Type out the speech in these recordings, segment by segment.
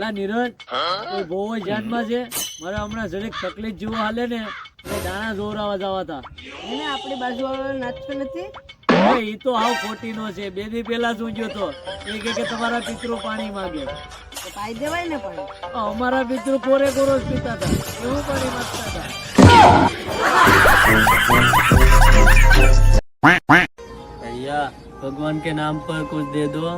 લા નીરજ કોઈ બહુ જાતમાં છે? મારે હમણાં જરીક તકલીફ જેવું હાલે ને એટલે દાણા જોરાવા જવા હતા. એને આપણી બાજુ નાચતો નથી? એ તો આવ ખોટી નો છે. બે દી પહેલા જ ઊંઘ્યો તો. એ કે કે તમારા પિતૃ પાણી માંગે. પાઈ દેવાય ને પાણી? અમારા પિતૃ કોરે કોરો જ પીતા હતા. એવું પાણી માંગતા હતા? ભગવાન કે નામ પર કુછ દે દો.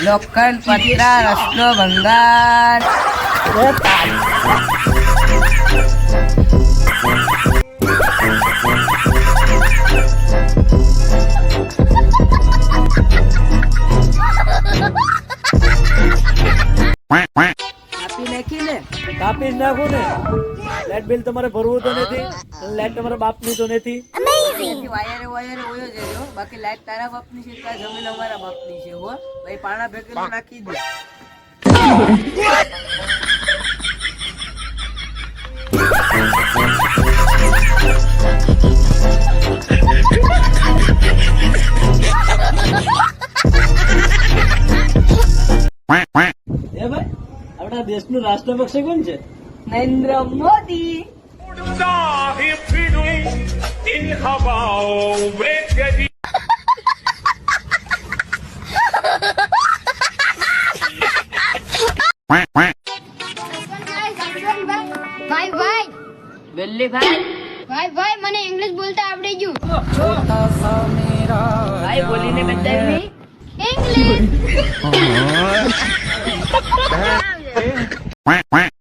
લોખંડ પતરા રસનો ભંગાર આપી નાખી ને કાપી જ નાખો ને લાઇટ બિલ તમારે ભરવું તો નથી અને લાઇટ તમારા બાપની તો નથી અહીંયાથી વાયરે વાયરે ઓયો જજો. બાકી લાઈટ તારા બાપની છે તારા જમીન અમારા બાપની છે હો. ભાઈ પાણા ભેગેલું નાખી દે. એ ભાઈ આપણા દેશનું રાષ્ટ્રપક્ષ કોણ છે? નરેન્દ્ર મોદી. ભાઈ ભાઈ વેલ્લી ભાઈ ભાઈ ભાઈ મને ઇંગ્લિશ બોલતા આવડી ગયું ભાઈ બોલીને બતાવી. ઇંગ્લિશ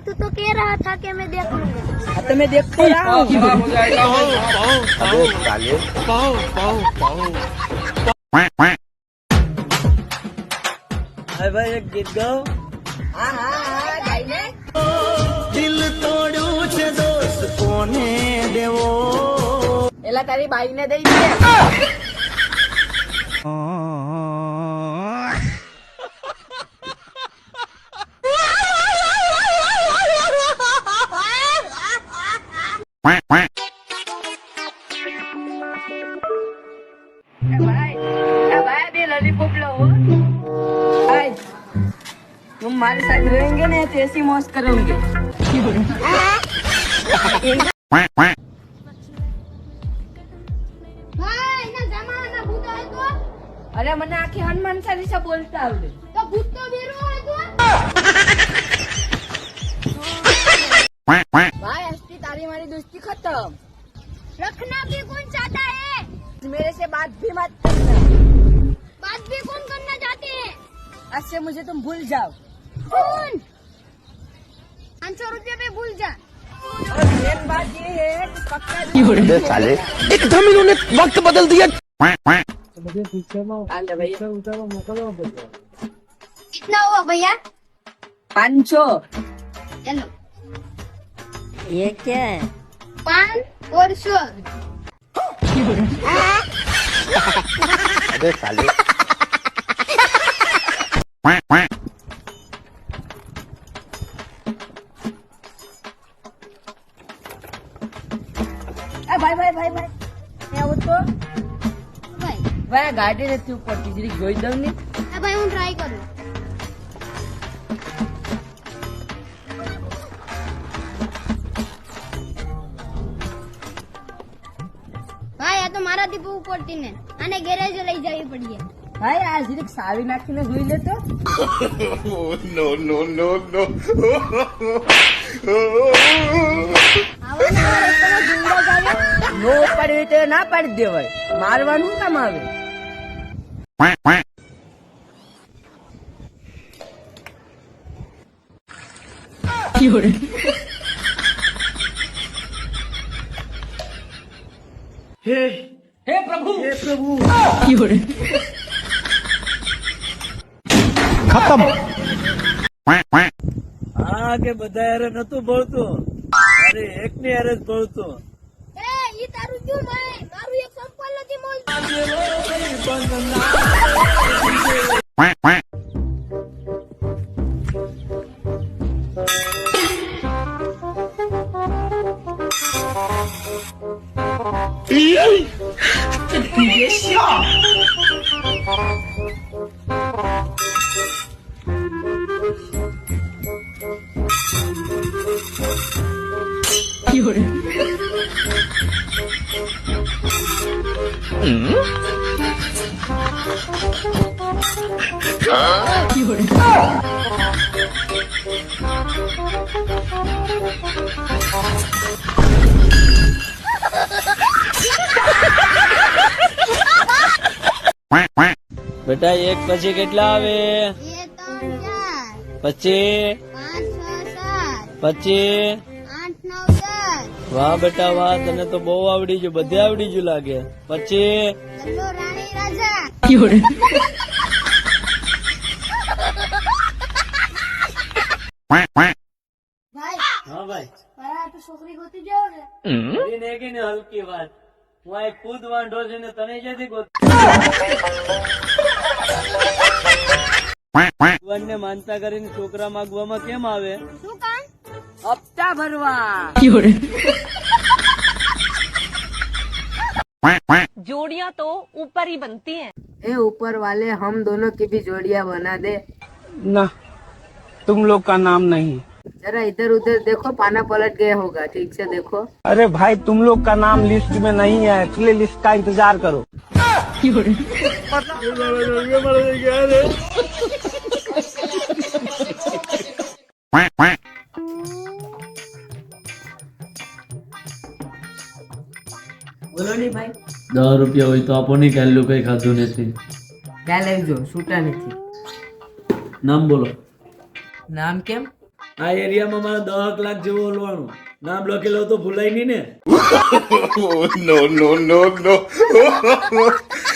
तू तो कह रहा था कि मैं देख लूंगा हाँ, तो मैं देख तो रहा हूँ હા ભાઈ એક ગીત ગાઓ हाँ हाँ हाँ गाइने એલા તારી બાઈ ને દઈ દે ए भाई ए भाई अभी तुम हमारे साथ रहेंगे ना तो ऐसी मौज करोगे ભાઈ એના જમાનાના ભૂત હોય તો અરે મને આખી હનુમાન ચાલીસા બોલતા આવડે તો ભૂત તો બેરો હોય તો भाई हस्ती तारी हमारी दोस्ती खत्म रखना भी कौन चाहता है मेरे से बात भी मत करना। बात भी कौन करना चाहते हैं? आज से मुझे तुम भूल जाओ। कौन? पाँच सौ रुपये में भूल जा। और मेन बात ये है कि पक्का साले एकदम इन्होंने वक्त बदल दिया। भैया कितना हुआ भैया? पाँच सौ। चलो। ये क्या है? पाँच और सौ। अरे साले भाई भाई भाई। भाई तो? भाई तो? भाई। गाड़ी रहती ऊपर बिजली गई दम नहीं। भाई हम ट्राई करो। મારાથી બહુ પડતી ને. અને ગેરેજ લઈ જવી પડીએ. ભાઈ આ જીરીક સાવી નાખીને જોઈ લેતો નો નો નો આવે નો પડવી તો ના પાડી દેવાય. મારવાનું કામ આવે? હા કે બધા યારે નતું ભળતું અરે એક ની યારે જ ભળતું એ ઈ તારું શું ભાઈ મારું એક સંપલ નથી મળતું બેટા એક પછી કેટલા આવે બે ત્રણ ચાર પછી પાંચ છ સાત પછી આઠ નવ દસ વાહ બેટા વાહ તને તો બહુ આવડી ગયું બધે આવડી ગયું લાગે પછી ભાઈ હા ભાઈ મારા તો છોકરી ગોતી જાવ ને કરીને કે ને હલકી વાત હું આ ખુદ વાંઢો છે ને તને ક્યાંથી ગોત ભગવાનને માનતા કરીને છોકરા માગવામાં કેમ આવે શું કામ હપ્તા ભરવા जोड़ियां तो ऊपर ही बनती हैं ए ऊपर वाले हम दोनों की भी जोड़ियां बना दे ना तुम लोग का नाम नहीं जरा इधर उधर देखो पाना पलट गया होगा ठीक से देखो अरे भाई तुम लोग का नाम लिस्ट में नहीं है इसलिए लिस्ट का इंतजार करो બોલો ની ભાઈ દસ રૂપિયા હોય તો આપો નહીં કાલું કઈ ખાધું નથી ક્યાં લેજો છૂટા નથી નામ બોલો નામ કેમ? આ એરિયામાં મારા દસ લાખ જેવું ઓલવાનું. નામ લખેલો તો ભૂલાય નહીં ને. નો નો નો no.